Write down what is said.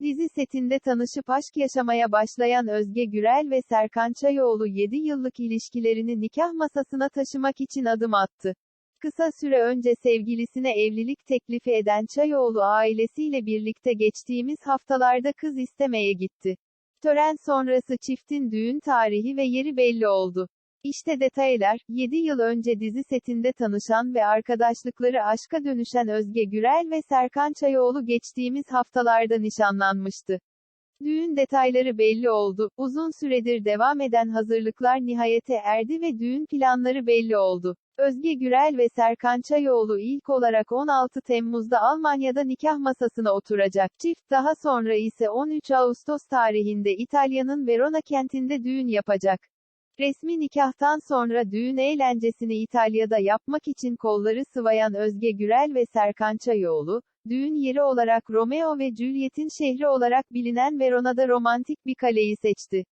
Dizi setinde tanışıp aşk yaşamaya başlayan Özge Gürel ve Serkan Çayoğlu 7 yıllık ilişkilerini nikah masasına taşımak için adım attı. Kısa süre önce sevgilisine evlilik teklifi eden Çayoğlu ailesiyle birlikte geçtiğimiz haftalarda kız istemeye gitti. Tören sonrası çiftin düğün tarihi ve yeri belli oldu. İşte detaylar, 7 yıl önce dizi setinde tanışan ve arkadaşlıkları aşka dönüşen Özge Gürel ve Serkan Çayoğlu geçtiğimiz haftalarda nişanlanmıştı. Düğün detayları belli oldu, uzun süredir devam eden hazırlıklar nihayete erdi ve düğün planları belli oldu. Özge Gürel ve Serkan Çayoğlu ilk olarak 16 Temmuz'da Almanya'da nikah masasına oturacak. Çift daha sonra ise 13 Ağustos tarihinde İtalya'nın Verona kentinde düğün yapacak. Resmi nikahtan sonra düğün eğlencesini İtalya'da yapmak için kolları sıvayan Özge Gürel ve Serkan Çayoğlu, düğün yeri olarak Romeo ve Juliet'in şehri olarak bilinen Verona'da romantik bir kaleyi seçti.